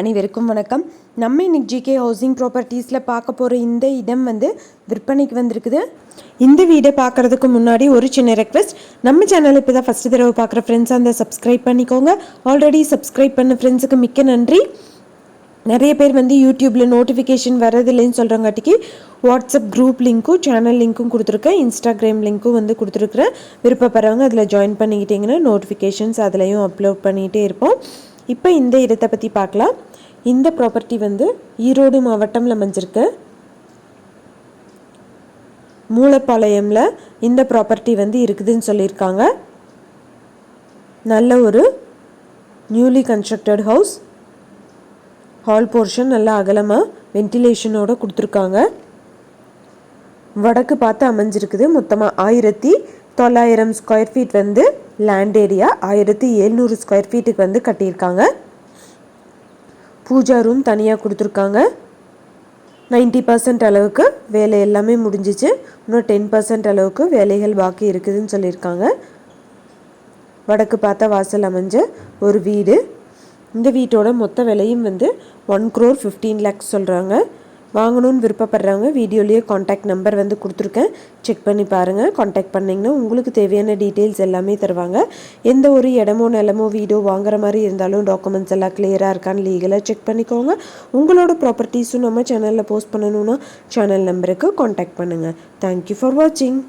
அனைவருக்கும் வணக்கம். நம்ம இன்னைக்கு ஜிகே ஹவுசிங் ப்ராப்பர்ட்டிஸில் பார்க்க போகிற இந்த இடம் வந்து விற்பனைக்கு வந்திருக்குது. இந்த வீடை பார்க்குறதுக்கு முன்னாடி ஒரு சின்ன ரெக்வெஸ்ட் நம்ம சேனல் இப்போ தான் ஃபஸ்ட்டு தடவை பார்க்குற ஃப்ரெண்ட்ஸ் அந்த சப்ஸ்கிரைப் பண்ணிக்கோங்க. ஆல்ரெடி சப்ஸ்கிரைப் பண்ண ஃப்ரெண்ட்ஸுக்கு மிக்க நன்றி. நிறைய பேர் வந்து யூடியூப்பில் நோட்டிஃபிகேஷன் வரதில்லைன்னு சொல்கிறங்காட்டிக்கு வாட்ஸ்அப் குரூப் லிங்க்கும் சேனல் லிங்க்கும் கொடுத்துருக்கேன். இன்ஸ்டாகிராம் லிங்க்கும் வந்து கொடுத்துருக்குறேன். விருப்பப்படுறவங்க அதில் ஜாயின் பண்ணிக்கிட்டிங்கன்னா நோட்டிஃபிகேஷன்ஸ் அதுலேயும் அப்லோட் பண்ணிகிட்டே இருப்போம். இப்போ இந்த இடத்தை பற்றி பார்க்கலாம். இந்த ப்ராப்பர்ட்டி வந்து ஈரோடு மாவட்டம்ல அமைஞ்சிருக்கு. மூலப்பாளையம்ல இந்த ப்ராப்பர்ட்டி வந்து இருக்குதுன்னு சொல்லியிருக்காங்க. நல்ல ஒரு newly constructed house hall portion நல்லா அகலமாக வென்டிலேஷனோட கொடுத்துருக்காங்க. வடக்கு பார்த்து அமைஞ்சிருக்குது. மொத்தமாக ஆயிரத்தி தொள்ளாயிரம் ஸ்கொயர் ஃபீட் வந்து லேண்ட் ஏரியா ஆயிரத்தி எழுநூறு ஸ்கொயர் ஃபீட்டுக்கு வந்து கட்டியிருக்காங்க. பூஜா ரூம் தனியாக கொடுத்துருக்காங்க. நைன்டி பர்சன்ட் அளவுக்கு வேலை எல்லாமே முடிஞ்சிச்சு. இன்னும் டென் பர்சன்ட் அளவுக்கு வேலைகள் பாக்கி இருக்குதுன்னு சொல்லியிருக்காங்க. வடக்கு பார்த்தா வாசல் அமைஞ்ச ஒரு வீடு. இந்த வீட்டோட மொத்த விலையும் வந்து ஒன் க்ரோர் ஃபிஃப்டீன் லேக்ஸ் சொல்கிறாங்க வாங்கணும்னு விருப்பப்படுறவங்க வீடியோலேயே காண்டாக்ட் நம்பர் வந்து கொடுத்துருக்கேன். செக் பண்ணி பாருங்கள் காண்டாக்ட் பண்ணிங்கன்னா உங்களுக்கு தேவையான டீட்டெயில்ஸ் எல்லாமே தருவாங்க. எந்த ஒரு இடமோ நிலமோ வீடோ வாங்குற மாதிரி இருந்தாலும் டாக்குமெண்ட்ஸ் எல்லாம் கிளியராக இருக்கான்னு லீகலாக செக் பண்ணிக்கோங்க. உங்களோட ப்ராப்பர்ட்டிஸும் நம்ம சேனலில் போஸ்ட் பண்ணணுன்னா சேனல் நம்பருக்கு காண்டாக்ட் பண்ணுங்கள் தேங்க்யூ ஃபார் வாட்சிங்